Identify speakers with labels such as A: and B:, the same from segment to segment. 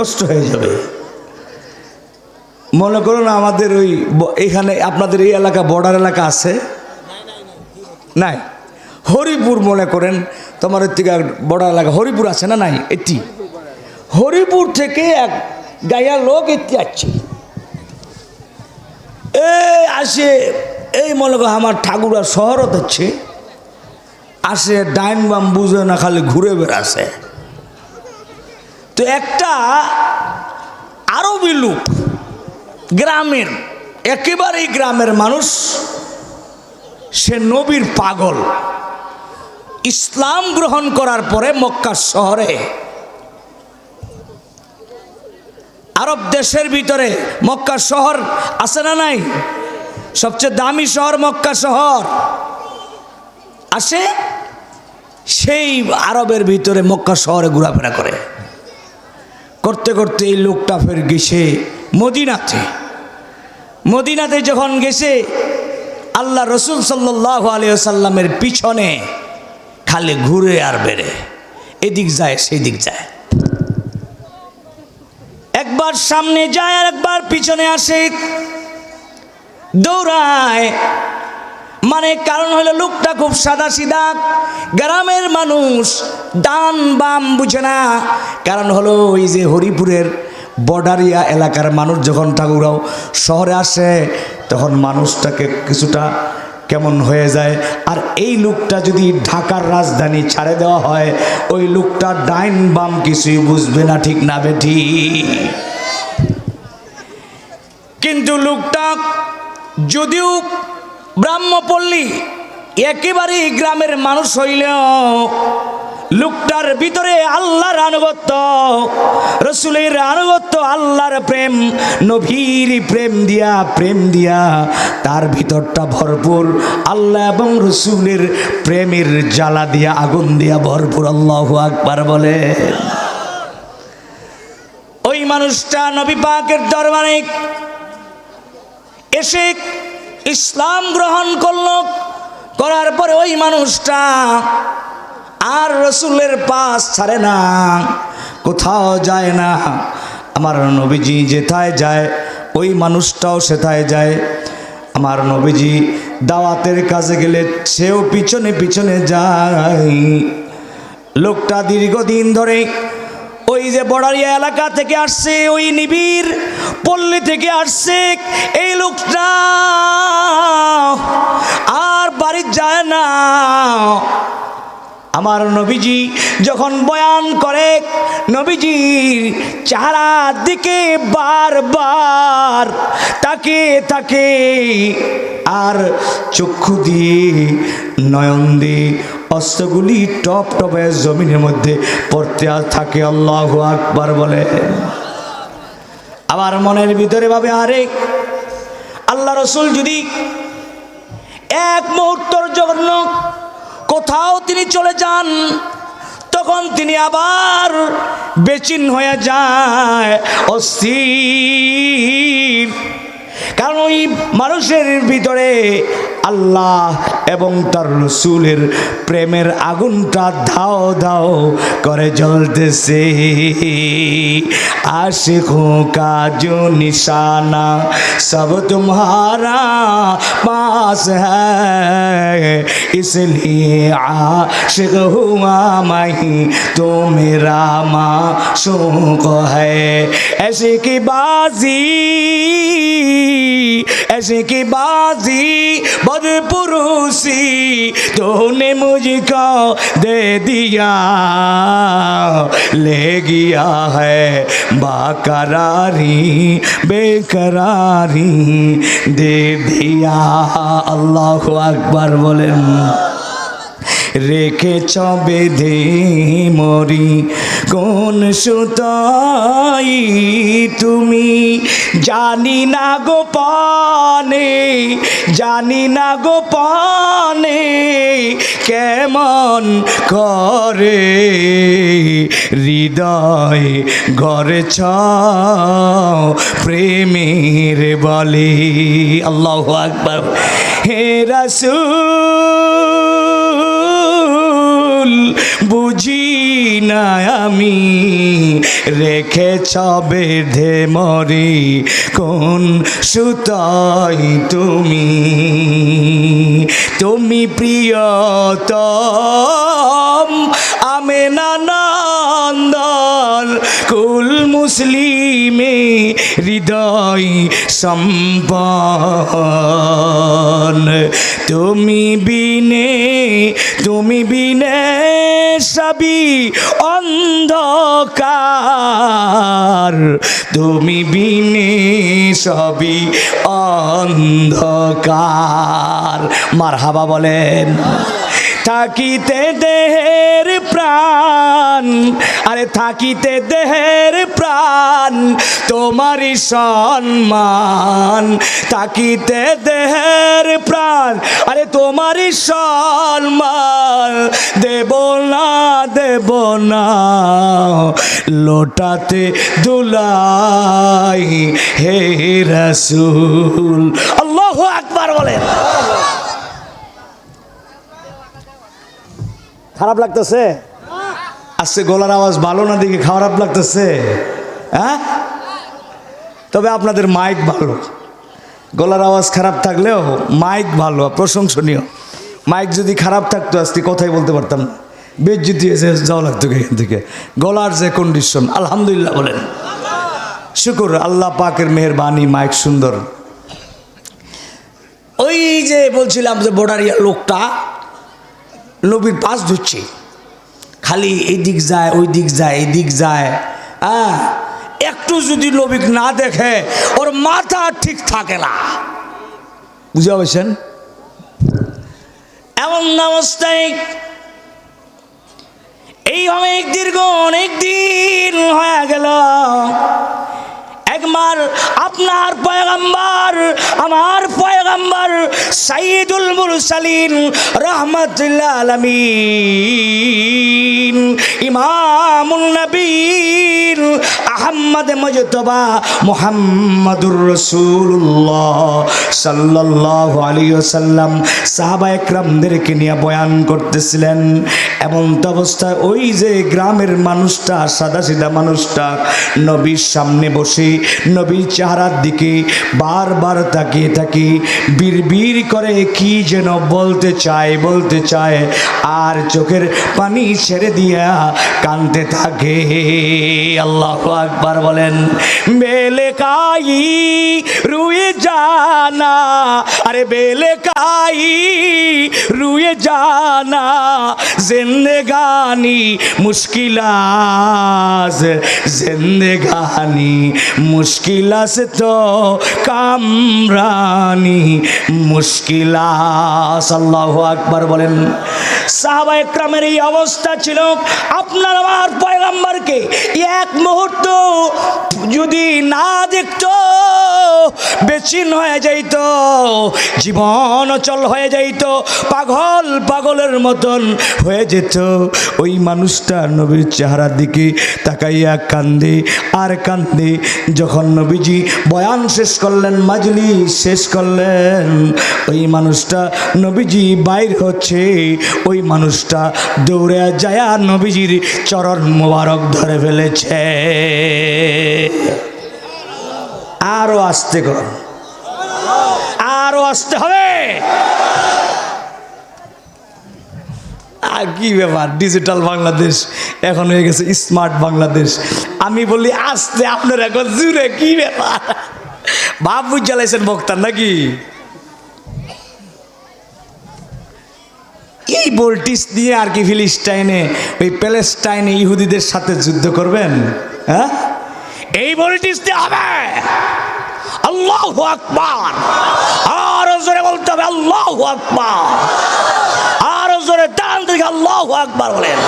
A: কষ্ট হয়ে যাবে। মনে করুন আমাদের ওই এখানে আপনাদের এই এলাকা, বর্ডার এলাকা আছে? নাই। হরিপুর মনে করেন, তোমার থেকে বর্ডার এলাকা, হরিপুর আছে না নাই? এটি। হরিপুর থেকে এক গাইয়া লোক এটি আসছে। এই আসে, এই মনে করো আমার ঠাকুরা শহরত হচ্ছে, আসে ডাইন বাম বুঝে না, খালি ঘুরে বেড়াছে তো একটা আরবি লোক, গ্রামের, একেবারেই গ্রামের মানুষ, সে নবীর পাগল। ইসলাম গ্রহণ করার পরে মক্কা শহরে আরব দেশের ভিতরে মক্কা শহর আছে না নাই? সবচেয়ে দামি শহর মক্কা শহর। আসে সেই আরবের ভিতরে মক্কা শহরে ঘোরাফেরা করে। করতে করতে এই লোকটা ফের গেছে মদিনাতে। মদিনাতে যখন গেছে, আল্লাহ রসুল সাল্লাহ আলিয়াল্লামের পিছনে খালি ঘুরে আর বেড়ে। এদিক যায়, সেদিক যায়। একবার সামনে যায় আর একবার পিছনে আসে। দৌড়ায় মানে কারণ হলো লোকটা খুব সাদা সিধা গ্রামের মানুষ, ডান বাম বুঝে না। কারণ হলো ওই যে হরিপুরের বর্ডারিয়া এলাকার মানুষ যখন ঠাকুরাও শহরে আসে, তখন মানুষটাকে কিছুটা কেমন হয়ে যায়। আর এই লোকটা যদি ঢাকার রাজধানী ছাড়ে দেওয়া হয়, ওই লোকটা ডাইন বাম কিছুই বুঝবে না, ঠিক না বেঠি। কিন্তু লোকটা যদিও ব্রাহ্মপল্লী, একেবারেই গ্রামের মানুষ হইলেও লোকটার ভিতরে আল্লাহর আনুগত্য, রসুলের আনুগত্য, আল্লাহর প্রেম নভীর প্রেম দিয়া প্রেম দিয়া তার ভিতরটা ভরপুর। আল্লাহ এবং রসুলের প্রেমের জ্বালা দিয়া, আগুন দিয়া ভরপুর। আল্লাহ আকবার বলে। ওই মানুষটা নবী পাকের দরবারে এসে ইসলাম গ্রহণ করল, করার পরে ওই মানুষটা আর রসুলের পাশ ছাড়ে না, কোথাও যায় না। আমার নবীজি যেথায় যায়, ওই মানুষটাও সেথায় যায়। আমার নবীজি দাওয়াতের কাজে গেলে সেও পিছনে পিছনে যায়। লোকটা দীর্ঘদিন ধরে ওই যে বড়ারিয়া এলাকা থেকে আসছে, ওই নিবিড় পল্লী থেকে আসছে এই লোকটা। আর বাড়ি যায় না। আমার নবীজি যখন বয়ান করে, নবীজির চারার দিকে বারবার তাকে তাকে আর চক্ষু দিয়ে নয়ন দিয়ে অস্ত্রগুলি টপ টপে জমিনের মধ্যে পড়তে আর থাকে। আল্লাহ আকবার বলে। আমার মনের ভিতরে ভাবে, আরে আল্লাহ রসুল যদি এক মুহূর্তর জন্য কোথাও তিনি চলে যান, তখন তিনি আবার বেচিন হয়ে যায় অস্থির। কারণ ওই মানুষের ভিতরে আল্লাহ এবং তার রসুলের প্রেমের আগুনটা ধাও ধাও করে জ্বলতেছে आशिकों का जो निशाना सब तुम्हारा पास है इसलिए आशिक हुआ मैं तो मेरा माशूक है ऐसे की बाजी ایسے کی بازی بد پروسی تو نے مجھ کو دے دیا، لے گیا ہے با قراری بے قراری دے دیا۔ اللہ اکبر بولے۔ রেখেছ বেঁধে মরি। কোন সুতাই তুমি? জানি না গোপনে জানি না গোপনে কেমন করে। হৃদয় গড়েছ প্রেমের বলে। আল্লাহ আকবার। হে রাসূল! বুঝি না আমি রেখেছ বেঁধে মরি, কোন সুতাই তুমি? তুমি প্রিয়তম আমে নন্দন, কুল মুসলিমে হৃদয় সম্পন তুমি বিনে তুমি বিনে সবই অন্ধকার। তুমি বিনে সবই অন্ধকার। মার হাবা বলেন। থাকিতে দেহের প্রাণ, আরে থাকিতে দেহের প্রাণ, তোমারই সম্মান। থাকিতে দেহের প্রাণ, আরে তোমারই সম্মান। দেব না দেব না, লোটাতে দুলাই, হে রসুল। আল্লাহ আকবার বলেন। খারাপ লাগতেছে? আজকে গলার আওয়াজ ভালো না দিকে খারাপ লাগতেছে। হ্যাঁ? তবে আপনাদের মাইক ভালো। গলার আওয়াজ খারাপ থাকলেও মাইক ভালো, প্রশংসনীয়। মাইক যদি খারাপ থাকতো, আজকে কথাই বলতে পারতাম না। বেজ্জিতি এসে যাওয়া লাগতো এখান থেকে। গলার যে কন্ডিশন আলহামদুলিল্লাহ বলেন। শুকুর, আল্লাহ পাকের মেহরবানি মাইক সুন্দর। ওই যে বলছিলাম যে বোর্ডারিয়া লোকটা নবীর পাশ ধরছে। খালি এই দিক যায় ওই দিক যায় এই দিক যায়। হ্যাঁ একটু যদি নবীক না দেখে, ওর মাথা ঠিক থাকে না। বুঝতে পারছেন? এমন অবস্থায় এই অনেক দীর্ঘ অনেক দিন হয়ে গেল। একবার আপনার পয়গাম্বার, আমার পয়গাম্বার সাইদুল মুরসালিন, রহমতুল্লাহ আলমিন। ইমামুল নবীন আহম্মদ মজতবা মুহাম্মাদুর রসুল্লাহ সাল্লাল্লাহু আলাইহি ওয়াসাল্লাম। সাহাবা একরামদেরকে নিয়ে বয়ান করতেছিলেন। এমন তো অবস্থায় ওই যে গ্রামের মানুষটা সাদা সিধা মানুষটা, নবীর সামনে বসে নবীর চেহারার দিকে বারবার তাকিয়ে থাকি। বীর করে কি যেন বলতে চায় বলতে চায়, আর চোখের পানি ছেড়ে দিয়া কানতে থাকে। আল্লাহ আকবার বলেন, বেলে কাই রুয়ে জানা, আরে বেলে কাই রুয়ে জানা জিন্দেগানি মুশকিলাস জিন্দেগানি মুশকিলাস তো কামরানি মুশকিলাস আল্লাহ আকবার বলেন, সাহাবা একরামের এই অবস্থা ছিল, আপনার আমার পয়গাম্বারকে এক মুহূর্ত যদি না দেখতো, বেচিন হয়ে যাইত, জীবন অচল হয়ে যাইত, পাগল পাগলের মতন হয়ে যেত। ওই মানুষটা নবীর চেহারার দিকে তাকাইয়া কান্দে আর কান্দে। যখন নবীজি বয়ান শেষ করলেন মাজলি শেষ করলেন, ওই মানুষটা নবীজি বাইর হচ্ছে। ওই মানুষটা দৌড়ে যায় নবীজির চরণ মোবারক ধরে ফেলেছে। আরও আসতে কর আরও আসতে হবে। কি ব্যাপার? ডিজিটাল বাংলাদেশ এখন হয়ে গেছে স্মার্ট বাংলাদেশ। আমি বলি, আসতে, আপনার এখন জুড়ে, কি ব্যাপার? বুঝ জ্বালাইছেন বক্তার নাকি? এই ভোল্টিস দিয়ে আর কি ফিলিস্টাইনে ওই প্যালেস্টাইনে ইহুদিদের সাথে যুদ্ধ করবেন? হ্যাঁ? এই ভোল্টিস দিয়ে হবে। আল্লাহ আকবার। আরও জোরে বলতে হবে, আল্লাহ আকবার। আরও ডান দিকে আল্লাহ আকবার বলেন।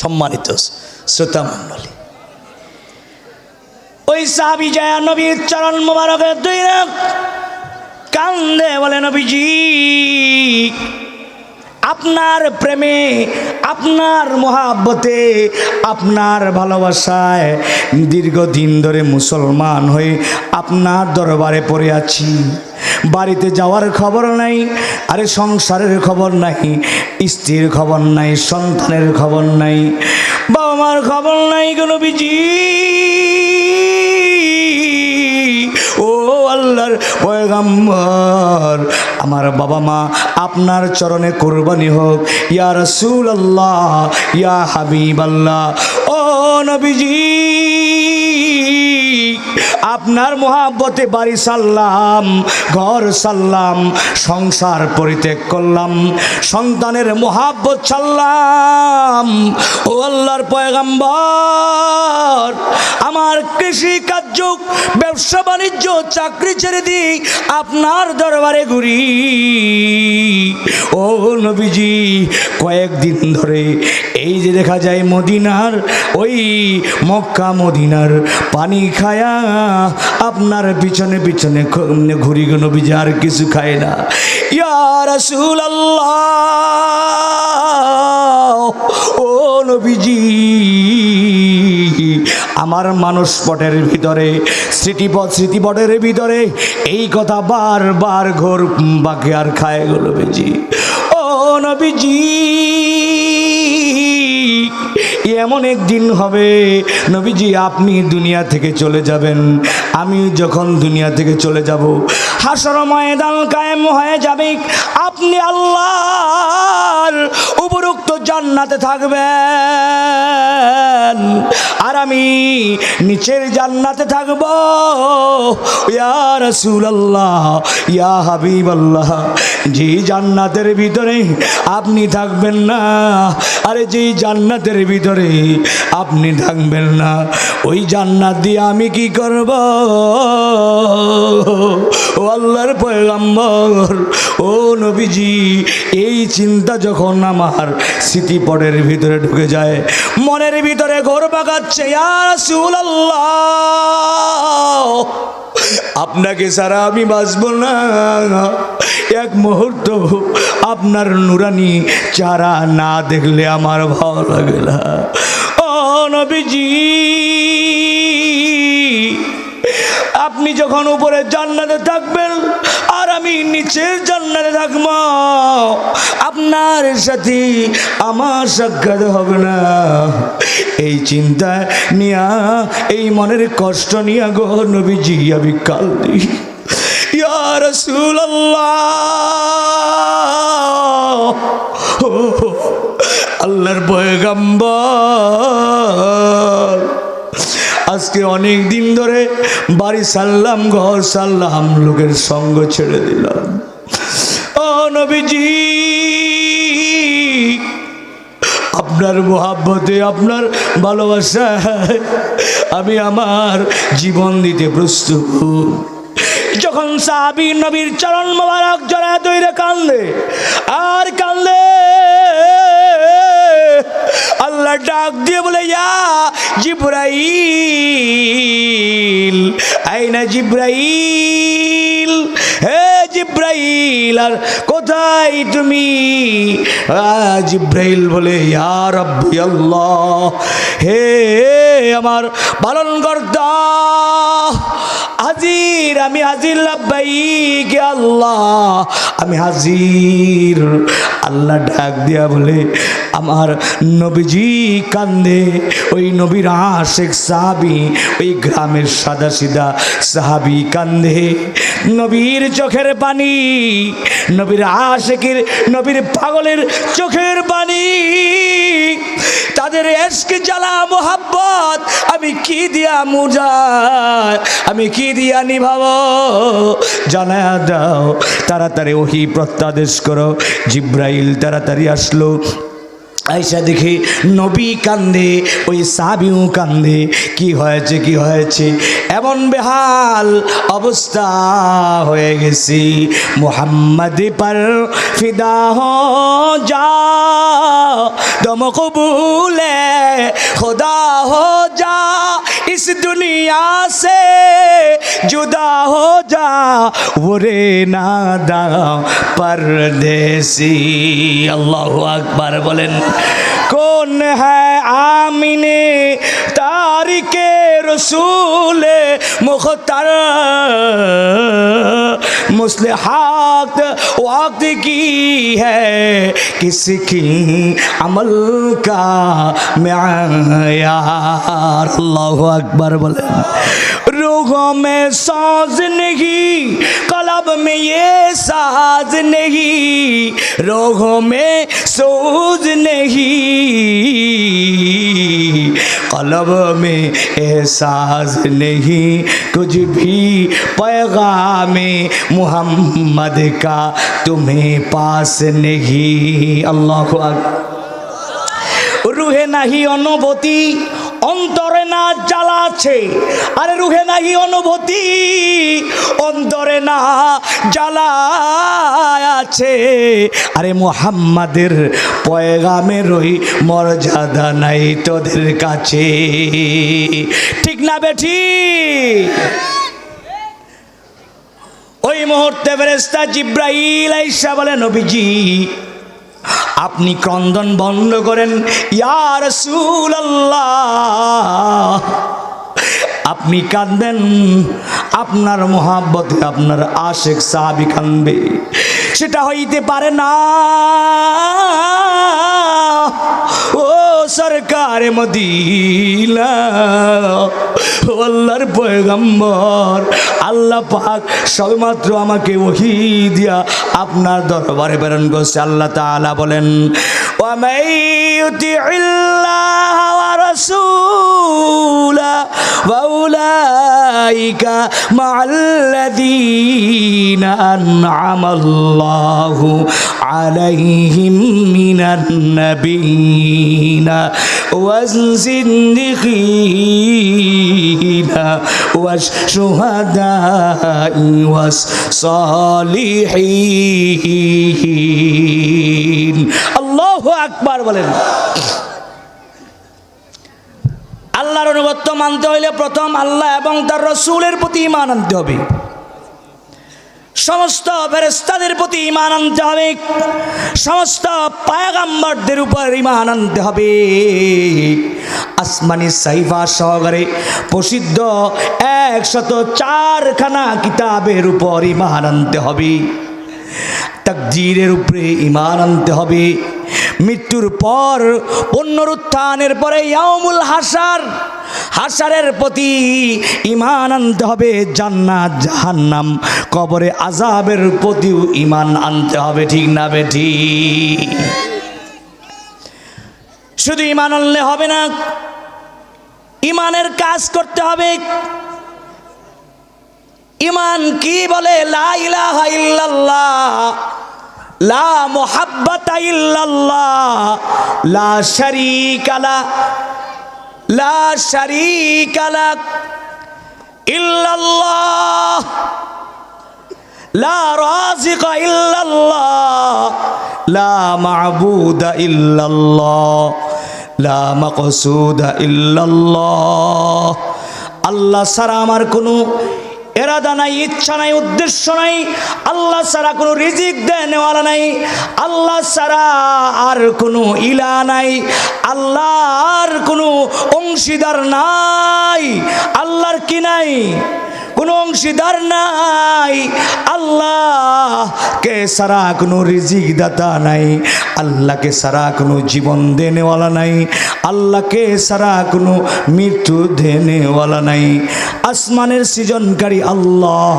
A: সম্মানিত শ্রোতা মন্ডলী ওই সাহাবি জয়া নবীর চরণ মোবারকের দুই কান্দে বলে, নবীজি, আপনার প্রেমে আপনার মহাব্বতে, আপনার ভালোবাসায় দীর্ঘদিন ধরে মুসলমান হয়ে আপনার দরবারে পড়ে আছি। বাড়িতে যাওয়ার খবর নাই, আরে সংসারের খবর নাই, স্ত্রীর খবর নাই, সন্তানের খবর নাই বাবা মার খবর নাই কোনো বিজি আল্লাহর পয়গাম্বর। আমার বাবা মা, আপনার চরণে কোরবানি হোক। ইয়া রসুল আল্লাহ ইয়া হাবিব আল্লাহ ও নবীজি আপনার মহাব্বতে বাড়ি সাল্লাম ঘর সাল্লাম সংসার পরিত্যাগ করলাম, সন্তানের মহাব্বত ছাড়লাম। ও আল্লাহর পয়গাম্বর, আমার কৃষি কার্য, ব্যবসা বাণিজ্য, চাকরি ছেড়ে দিই আপনার দরবারে ঘুরি। ও নবীজি, কয়েকদিন ধরে এই যে দেখা যায় মদিনার, ওই মক্কা মদিনার পানি খায়া আপনার পিছনে পিছনে ঘুরি গো নবীজি আর কিছু খায় না। ইয়া রাসূল ও নবীজি, আমার মানুষ পটের ভিতরে স্মৃতিপদ স্মৃতিপটের ভিতরে, এই কথা বারবার ঘোর বাকি আর খায় গো নবীজি। ও নবীজি এমন একদিন হবে, নবীজি, আপনি দুনিয়া থেকে চলে যাবেন। আমি যখন দুনিয়া থেকে চলে যাব, হাসর ময়দান কায়েম হয়ে যাবে। আপনি আল্লাহর উপরুক্ত জান্নাতে থাকবেন। আর আমি নিচের জান্নাতে থাকব। ইয়া রাসূলুল্লাহ, ইয়া হাবিবাল্লাহ, যে জান্নাতের ভিতরে আপনি থাকবেন না, আরে যে জান্নাতের ভিতরে আপনি থাকবেন না, ওই জান্নাত দিয়ে আমি কি করব? ও আল্লাহর পয়গাম্বর, ও নবীজি, এই চিন্তা যখন আমার স্মৃতিপটের ভিতরে ঢুকে যায়। মনের ভিতরে ঘোর আল্লাহ আপনাকে সারা আমি বাঁচব না। এক মুহূর্ত আপনার নুরানি চারা না দেখলে আমার ভালো লাগে না। ও নবীজি, আপনি যখন উপরে জান্নাতে থাকবেন আমি নিচের জান্নাতে থাকব। আপনার সাথে আমার সাক্ষাৎ হবে না। এই চিন্তা নিয়া, এই মনের কষ্ট নিয়া গো নবীজি, আমি রাসূলুল্লাহ আল্লাহর পয়গাম্বর। আজকে অনেক দিন ধরে বাড়ি সারলাম, ঘর সারলাম, লোকের সঙ্গ ছেড়ে দিলাম। ও নবীজি, আপনার মোহাব্বতে, আপনার ভালোবাসায় আমি আমার জীবন দিতে প্রস্তুত। যখন সাহাবি নবীর চরণ মোবারক জড়া দইরে কান্দে আর কান্দে আল্লাহ ডাক দিয়ে বলে, ইয়া জিব্রাইল। আইনা জিব্রাইল? হে জিব্রাইল, আর কোথায় তুমি? জিব্রাইল বলে, ইয়া আব্বি আল্লাহ, হে আমার পালন কর্তা হাজির, আমি হাজির লাভবাই কে আল্লাহ। আমি হাজির। আল্লাহ ডাক দিয়া বলে, আমার নবীজি কান্দে। ওই নবীর আশেক সাহাবি, ওই গ্রামের সাদা সিদা সাহাবি কান্দে। নবীর চোখের পানি, নবীর আশেকের, নবীর পাগলের চোখের তাদের এসকে জ্বালা মোহাব্বত, আমি কি দিয়া মুজায়, আমি কি দিয়া নিভাব? জানা দাও, তাড়াতাড়ি ওহি প্রত্যাদেশ করো। জিব্রাইল তাড়াতাড়ি আসলো। আইসা দেখি নবী কান্দে, ওই সাবিউ কান্দে, কি হয়েছে কি হয়েছে? এমন বেহাল অবস্থা হয়ে গেছি। মোহাম্মদ পর ফিদা হো যা, দম কবুলে খোদা হো যা। دنیا سے جدا ہو جا، وہ رے نادا پردیسی۔ اللہ اکبر بولن کون ہے آمین تا رسول مختر مصلحات وقت کی ہے۔ کس کی عمل کا معیار۔ اللہ اکبر بولے۔ روحوں میں ساز نہیں، قلب میں یہ ساز نہیں۔ روحوں میں سوز نہیں۔ कलब में एहसास नहीं कुछ भी पैगाम मोहम्मद का तुम्हें पास नहीं अल्लाह को রুহে নাহি অনুভূতি অন্তরে না জ্বালা আছে। আরে রুহে নাহি অনুভূতি, অন্তরে না জ্বালা আছে। আরে মোহাম্মাদের ওই মর্যাদা নাই তোদের কাছে। ঠিক না বেঠি? ওই মুহূর্তে ফেরেস্তা জিব্রাইল আইসা বলে, নবীজি, আপনি ক্রন্দন বন্ধ করেন। ইয়ার আল্লাহ আপনি কাঁদবেন, আপনার মহাব্বতে আপনার আশেক সাহাবি কাঁদবে। সেটা হইতে পারে না। ও সরকার মদিনা পয়গম্বর, আল্লাহ পাক সবেমাত্র আমাকে ওহি দিয়া আপনার দরবারে প্রেরণ করছে। আল্লাহ তাআলা বলেন ومن يطع الله ورسوله فأولئك مع الذين أنعم الله عليهم من النبيين والصديقين والشهداء والصالحين আকবার বলেন। আল্লাহর অনুগত্য মানতে হইলে প্রথম আল্লাহ এবং তার রসুলের প্রতি ইমান আনতে হবে। সমস্ত ফেরেস্তাদের প্রতি ইমান আনতে হবে। সমস্ত পায়গাম্বরদের উপর ইমান আনতে হবে। আসমানি সাইফা সহকারে প্রসিদ্ধ একশত চারখানা কিতাবের উপর ইমান আনতে হবে। তাকদীরের উপরে ইমান আনতে হবে। মৃত্যুর পর পুনরুত্থানের পরে ইয়ামুল হাসার হাসারের প্রতি ইমান আনতে হবে, জান্নাত, জাহান্নাম, কবরে আজাবের প্রতিও ইমান আনতে হবে, ঠিক না বেঠি? শুধু ইমান আনলে হবে না ইমানের কাজ করতে হবে। ইমান কি বলে? লা ইলাহা ইল্লাল্লাহ। লা মুহাব্বাতা ইল্লাল্লাহ, লা শারীকা লা লা শারীকা লা ইল্লাল্লাহ, লা রাজিকা ইল্লাল্লাহ, লা মা'বুদা ইল্লাল্লাহ, লা মাকসুদা ইল্লাল্লাহ। আল্লাহ ছাড়া আমার কোনো এরাদা নাই, ইচ্ছা নাই, উদ্দেশ্য নাই। আল্লাহ ছাড়া কোনো রিজিক দেওয়ালা নাই। আল্লাহ ছাড়া আর কোনো ইলা নাই। আল্লাহ আর কোনো অংশীদার নাই। আল্লাহর কি নাই? কোনো অংশীদার নাই। আল্লাহ কে সারা কোনো রিজিক দাতা নাই। আল্লাহকে সারা কোনো জীবন দেনেওয়ালা নাই। আল্লাহকে সারা কোনো মৃত্যু দেনেওয়ালা নাই। আসমানের সৃজনকারী আল্লাহ,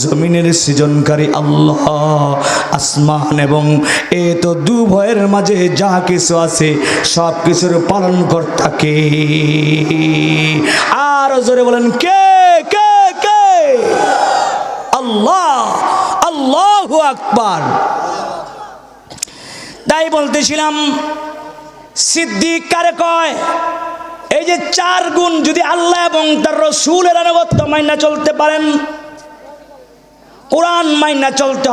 A: জমিনের সৃজনকারী আল্লাহ, আসমান এবং এ তো দু ভয়ের মাঝে যা কিছু আছে সব কিছুর পালন কর্তাকে আর জোরে বলেন, কে? আল্লাহ আল্লাহ আকবার। তাই বলতেছিলাম, সিদ্দিক কারে কয়, এই যে চার গুণ যদি আল্লাহ এবং তার রসুলের আনুগত্য মাইনা চলতে পারেন, কোরআন মাইনা চলতে